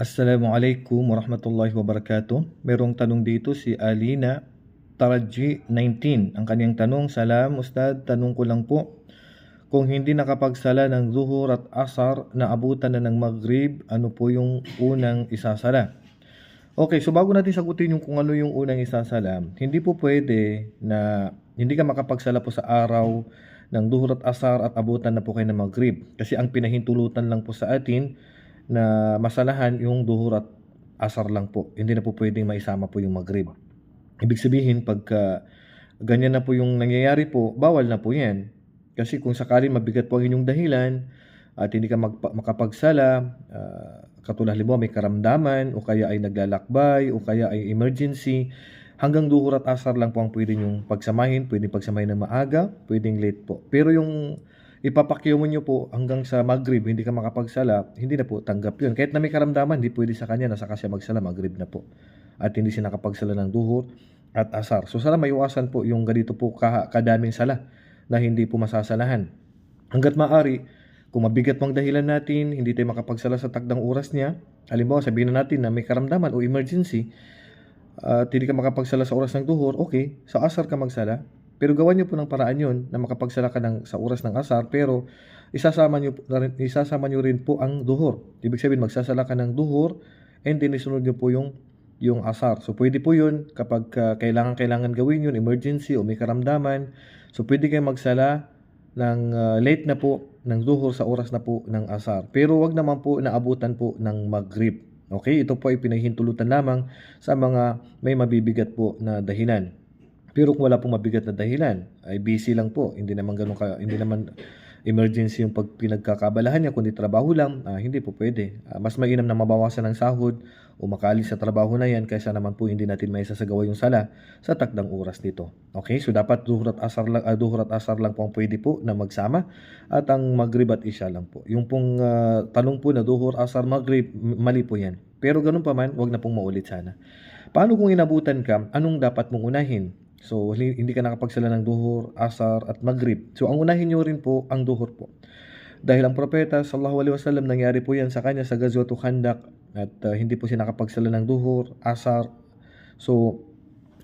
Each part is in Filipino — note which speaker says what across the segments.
Speaker 1: Assalamualaikum warahmatullahi wabarakatuh. Merong tanong dito si Alina Taraji 19. Ang kanyang tanong, Salam Ustad, tanong ko lang po. Kung hindi nakapagsala ng zuhur at asar na abutan na ng maghrib, ano po yung unang isasala? Okay, so bago natin sagutin yung kung ano yung unang isasala, hindi po pwede na hindi ka makapagsala po sa araw ng duhur at asar at abutan na po kayo ng maghrib. Kasi ang pinahintulutan lang po sa atin na masalahan yung duhur at asar lang po. Hindi na po pwedeng maisama po yung maghrib. Ibig sabihin, pagka ganyan na po yung nangyayari po, bawal na po yan. Kasi kung sakali mabigat po ang inyong dahilan at hindi ka magpa- makapagsala, ah, katulad halimbawa may karamdaman o kaya ay naglalakbay o kaya ay emergency, hanggang duhur at asar lang po ang pwede yung pagsamahin, pwedeng pagsamahin ng maaga, pwedeng late po. Pero yung ipapakyaw mo nyo po hanggang sa maghrib, hindi ka makapagsala, hindi na po tanggap yun. Kahit na may karamdaman, hindi pwede sa kanya na saka siya magsala, maghrib na po. At hindi siya nakapagsala ng duhur at asar. So sana maiwasan po yung ganito po ka- kadaming sala na hindi po masasalahan. Hanggat maaari, kung mabigat mang dahilan natin, hindi tayo makapagsala sa takdang oras niya, halimbawa sabihin na natin na may karamdaman o emergency, at hindi ka makapagsala sa oras ng duhur, okay, sa asar ka magsala. Pero gawan niyo po ng paraan yun na makapagsala ka ng, sa oras ng asar, pero isasama niyo, isasama niyo rin po ang duhur. Ibig sabihin, magsasala ka ng duhur, and then isunod niyo po yung yung asar. So, pwede po yun kapag uh, kailangan-kailangan gawin yun, emergency o may karamdaman. So, pwede kayo magsala ng uh, late na po ng duhur sa oras na po ng asar. Pero wag naman po naabutan po ng maghrib. Okay, ito po ay pinahintulutan lamang sa mga may mabibigat po na dahilan. Pero kung wala pong mabigat na dahilan, ay busy lang po. Hindi naman ganun ka, hindi naman emergency yung pag pinagkakabalahan niya, kundi trabaho lang, ah, hindi po pwede. Ah, mas mainam na mabawasan ng sahod o makaalis sa trabaho na yan kaysa naman po hindi natin may sasagawa yung sala sa takdang oras nito. Okay, so dapat duhur at asar lang, ah, duhur at asar lang po ang pwede po na magsama at ang maghrib at isya lang po. Yung pong ah, tanong po na duhur, asar, maghrib, m- mali po yan. Pero ganun pa man, wag na pong maulit sana. Paano kung inabutan ka, anong dapat mong unahin? So, hindi ka nakapagsala ng duhur, asar, at maghrib. So, ang unahin nyo rin po ang duhur po. Dahil ang propeta, sallallahu alaihi wasallam, nangyari po yan sa kanya sa Gazwatu Khandak at uh, hindi po siya nakapagsala ng duhur, asar. So,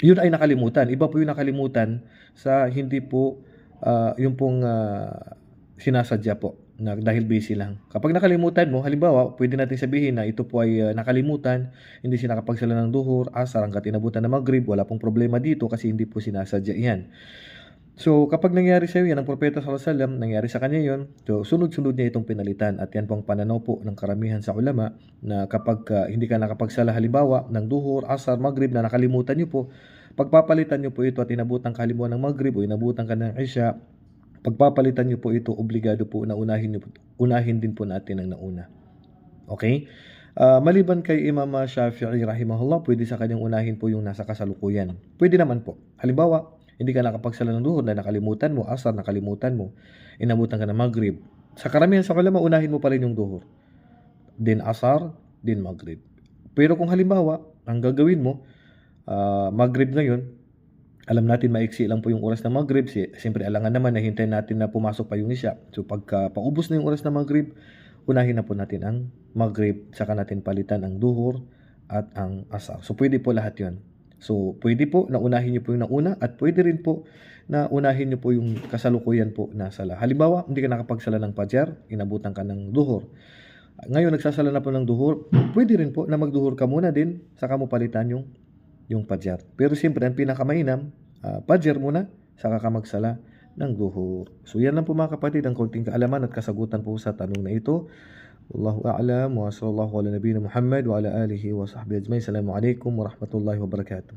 Speaker 1: yun ay nakalimutan. Iba po yung nakalimutan sa hindi po uh, yung pong uh, sinasadya po na dahil busy lang. Kapag nakalimutan mo, halimbawa, pwede natin sabihin na ito po ay uh, nakalimutan, hindi siya nakapagsala ng duhur, asar, hanggat inabutan na maghrib, wala pong problema dito kasi hindi po sinasadya yan. So, kapag nangyari sa iyo yan, ang propeta alaihi wasallam, nangyari sa kanya yon, so sunod-sunod niya itong pinalitan at yan pong pananaw po ng karamihan sa ulama na kapag uh, hindi ka nakapagsala halimbawa ng duhur, asar, maghrib na nakalimutan niyo po, pagpapalitan niyo po ito at inabutan kalimutan ng maghrib o inabutan ka ng isya, pagpapalitan niyo po ito, obligado po na unahin, unahin din po natin ang nauna. Okay? Uh, maliban kay Imam Shafi'i rahimahullah, pwede sa kanyang unahin po yung nasa kasalukuyan. Pwede naman po. Halimbawa, hindi ka nakapagsala ng duhur na nakalimutan mo, asar nakalimutan mo, inabutan ka ng maghrib. Sa karamihan sa ulama, unahin mo pa rin yung duhur. Din asar, din maghrib. Pero kung halimbawa, ang gagawin mo, uh, maghrib na yun, alam natin maiksi lang po yung oras ng maghrib. Siyempre, alangan naman na hintayin natin na pumasok pa yung isya. So, pagka paubos na yung oras ng maghrib, unahin na po natin ang maghrib, saka natin palitan ang duhur at ang asar. So, pwede po lahat yon So, pwede po na unahin nyo po yung nauna at pwede rin po na unahin nyo po yung kasalukuyan po na sala. Halimbawa, hindi ka nakapagsala ng pajar, inabutan ka ng duhur. Ngayon, nagsasala na po ng duhur, pwede rin po na magduhur ka muna din, saka mo palitan yung yung pajar. Pero siyempre, ang pinakamainam, uh, pajar muna, saka ka magsala ng duhur. So yan lang po mga kapatid, ang konting kaalaman at kasagutan po sa tanong na ito. Wallahu a'lam wa sallallahu ala nabiyina Muhammad wa ala alihi wa sahbihi ajma'in. Assalamualaikum warahmatullahi wabarakatuh.